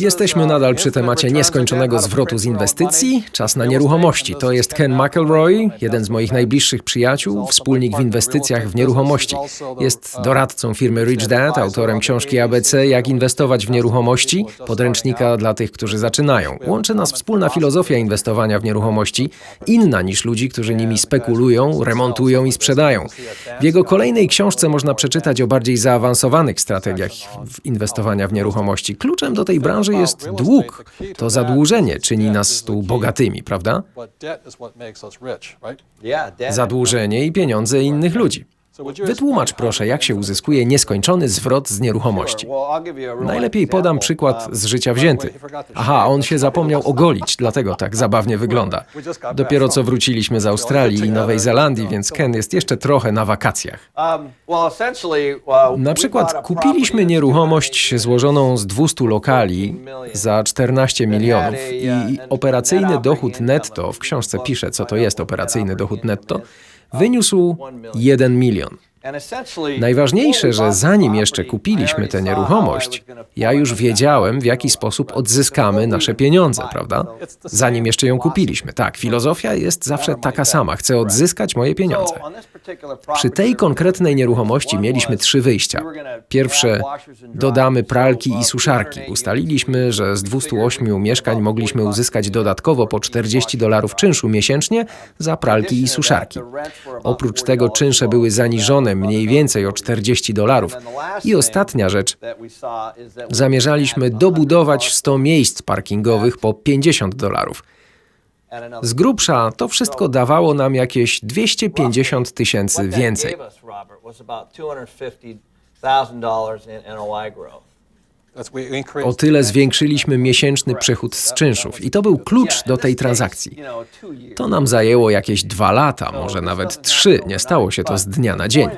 Jesteśmy nadal przy temacie nieskończonego zwrotu z inwestycji. Czas na nieruchomości. To jest Ken McElroy, jeden z moich najbliższych przyjaciół, wspólnik w inwestycjach w nieruchomości. Jest doradcą firmy Rich Dad, autorem książki ABC Jak inwestować w nieruchomości, podręcznika dla tych, którzy zaczynają. Łączy nas wspólna filozofia inwestowania w nieruchomości, inna niż ludzi, którzy nimi spekulują, remontują i sprzedają. W jego kolejnej książce można przeczytać o bardziej zaawansowanych strategiach inwestowania w nieruchomości. Kluczem do tej branży jest dług. To zadłużenie czyni nas tu bogatymi, prawda? Zadłużenie i pieniądze innych ludzi. Wytłumacz proszę, jak się uzyskuje nieskończony zwrot z nieruchomości. Najlepiej podam przykład z życia wzięty. Aha, on się zapomniał ogolić, dlatego tak zabawnie wygląda. Dopiero co wróciliśmy z Australii i Nowej Zelandii, więc Ken jest jeszcze trochę na wakacjach. Na przykład kupiliśmy nieruchomość złożoną z 200 lokali za 14 milionów i operacyjny dochód netto, w książce piszę, co to jest operacyjny dochód netto, wyniósł 1 milion. Najważniejsze, że zanim jeszcze kupiliśmy tę nieruchomość, ja już wiedziałem, w jaki sposób odzyskamy nasze pieniądze, prawda? Zanim jeszcze ją kupiliśmy. Tak, filozofia jest zawsze taka sama. Chcę odzyskać moje pieniądze. Przy tej konkretnej nieruchomości mieliśmy trzy wyjścia. Pierwsze, dodamy pralki i suszarki. Ustaliliśmy, że z 208 mieszkań mogliśmy uzyskać dodatkowo po 40 dolarów czynszu miesięcznie za pralki i suszarki. Oprócz tego czynsze były zaniżone mniej więcej o 40 dolarów. I ostatnia rzecz, zamierzaliśmy dobudować 100 miejsc parkingowych po 50 dolarów. Z grubsza to wszystko dawało nam jakieś 250 tysięcy więcej. O tyle zwiększyliśmy miesięczny przychód z czynszów i to był klucz do tej transakcji. To nam zajęło jakieś dwa lata, może nawet trzy, nie stało się to z dnia na dzień.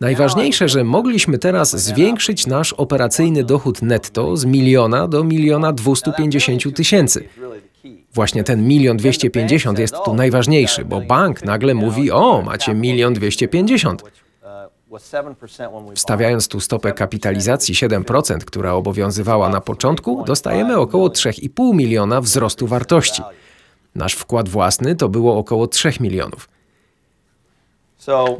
Najważniejsze, że mogliśmy teraz zwiększyć nasz operacyjny dochód netto z miliona do miliona 250 tysięcy. Właśnie ten milion 250 jest tu najważniejszy, bo bank nagle mówi: O, macie milion 250. Wstawiając tu stopę kapitalizacji 7%, która obowiązywała na początku, dostajemy około 3,5 miliona wzrostu wartości. Nasz wkład własny to było około 3 milionów.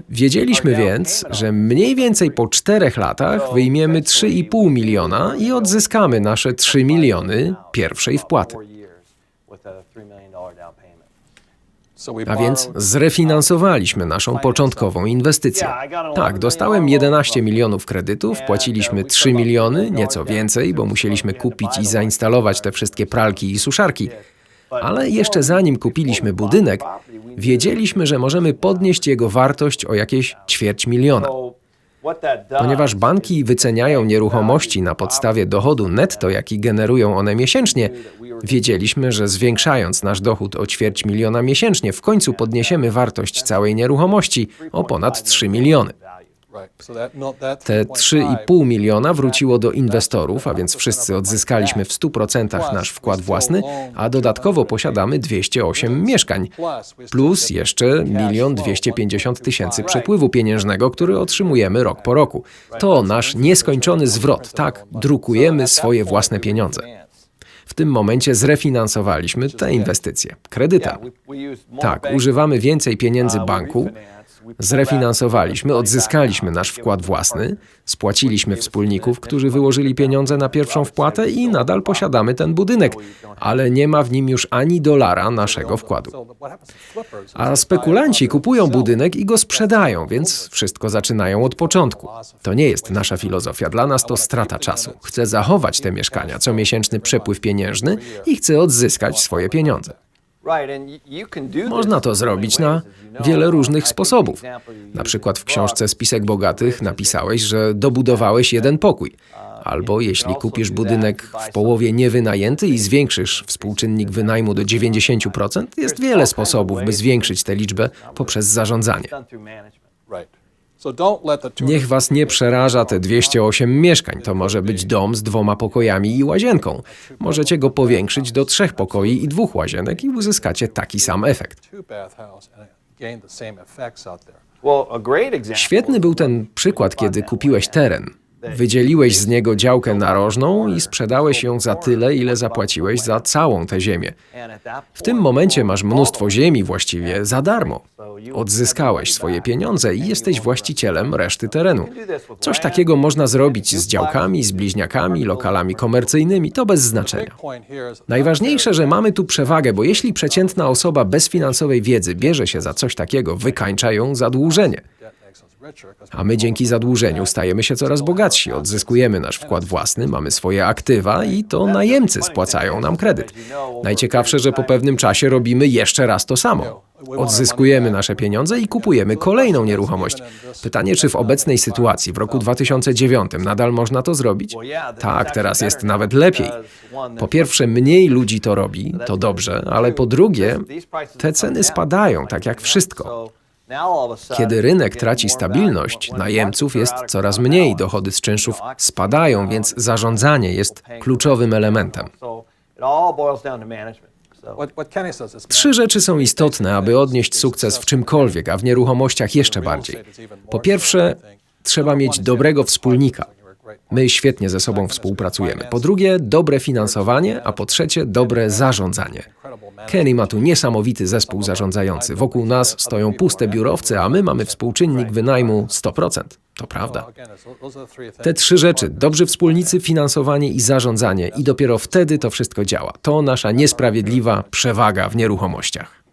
Wiedzieliśmy więc, że mniej więcej po czterech latach wyjmiemy 3,5 miliona i odzyskamy nasze 3 miliony pierwszej wpłaty. A więc zrefinansowaliśmy naszą początkową inwestycję. Tak, dostałem 11 milionów kredytów, płaciliśmy 3 miliony, nieco więcej, bo musieliśmy kupić i zainstalować te wszystkie pralki i suszarki. Ale jeszcze zanim kupiliśmy budynek, wiedzieliśmy, że możemy podnieść jego wartość o jakieś ćwierć miliona. Ponieważ banki wyceniają nieruchomości na podstawie dochodu netto, jaki generują one miesięcznie, wiedzieliśmy, że zwiększając nasz dochód o ćwierć miliona miesięcznie, w końcu podniesiemy wartość całej nieruchomości o ponad 3 miliony. Te 3,5 miliona wróciło do inwestorów, a więc wszyscy odzyskaliśmy w 100% nasz wkład własny, a dodatkowo posiadamy 208 mieszkań, plus jeszcze 1 250 tysięcy przepływu pieniężnego, który otrzymujemy rok po roku. To nasz nieskończony zwrot, tak, drukujemy swoje własne pieniądze. W tym momencie zrefinansowaliśmy te inwestycje. Kredytem. Tak, używamy więcej pieniędzy banku, Zrefinansowaliśmy, odzyskaliśmy nasz wkład własny, spłaciliśmy wspólników, którzy wyłożyli pieniądze na pierwszą wpłatę i nadal posiadamy ten budynek, ale nie ma w nim już ani dolara naszego wkładu. A spekulanci kupują budynek i go sprzedają, więc wszystko zaczynają od początku. To nie jest nasza filozofia, dla nas to strata czasu. Chcę zachować te mieszkania, comiesięczny przepływ pieniężny i chcę odzyskać swoje pieniądze. Można to zrobić na wiele różnych sposobów. Na przykład w książce Spisek Bogatych napisałeś, że dobudowałeś jeden pokój. Albo jeśli kupisz budynek w połowie niewynajęty i zwiększysz współczynnik wynajmu do 90%, jest wiele sposobów, by zwiększyć tę liczbę poprzez zarządzanie. Niech was nie przeraża te 208 mieszkań. To może być dom z dwoma pokojami i łazienką. Możecie go powiększyć do trzech pokoi i dwóch łazienek i uzyskacie taki sam efekt. Świetny był ten przykład, kiedy kupiłeś teren. Wydzieliłeś z niego działkę narożną i sprzedałeś ją za tyle, ile zapłaciłeś za całą tę ziemię. W tym momencie masz mnóstwo ziemi właściwie za darmo. Odzyskałeś swoje pieniądze i jesteś właścicielem reszty terenu. Coś takiego można zrobić z działkami, z bliźniakami, lokalami komercyjnymi, to bez znaczenia. Najważniejsze, że mamy tu przewagę, bo jeśli przeciętna osoba bez finansowej wiedzy bierze się za coś takiego, wykańcza ją zadłużenie. A my dzięki zadłużeniu stajemy się coraz bogatsi, odzyskujemy nasz wkład własny, mamy swoje aktywa i to najemcy spłacają nam kredyt. Najciekawsze, że po pewnym czasie robimy jeszcze raz to samo. Odzyskujemy nasze pieniądze i kupujemy kolejną nieruchomość. Pytanie, czy w obecnej sytuacji, w roku 2009, nadal można to zrobić? Tak, teraz jest nawet lepiej. Po pierwsze, mniej ludzi to robi, to dobrze, ale po drugie, te ceny spadają, tak jak wszystko. Kiedy rynek traci stabilność, najemców jest coraz mniej, dochody z czynszów spadają, więc zarządzanie jest kluczowym elementem. Trzy rzeczy są istotne, aby odnieść sukces w czymkolwiek, a w nieruchomościach jeszcze bardziej. Po pierwsze, trzeba mieć dobrego wspólnika. My świetnie ze sobą współpracujemy. Po drugie, dobre finansowanie, a po trzecie, dobre zarządzanie. Kenny ma tu niesamowity zespół zarządzający. Wokół nas stoją puste biurowce, a my mamy współczynnik wynajmu 100%. To prawda. Te trzy rzeczy, dobrzy wspólnicy, finansowanie i zarządzanie i dopiero wtedy to wszystko działa. To nasza niesprawiedliwa przewaga w nieruchomościach.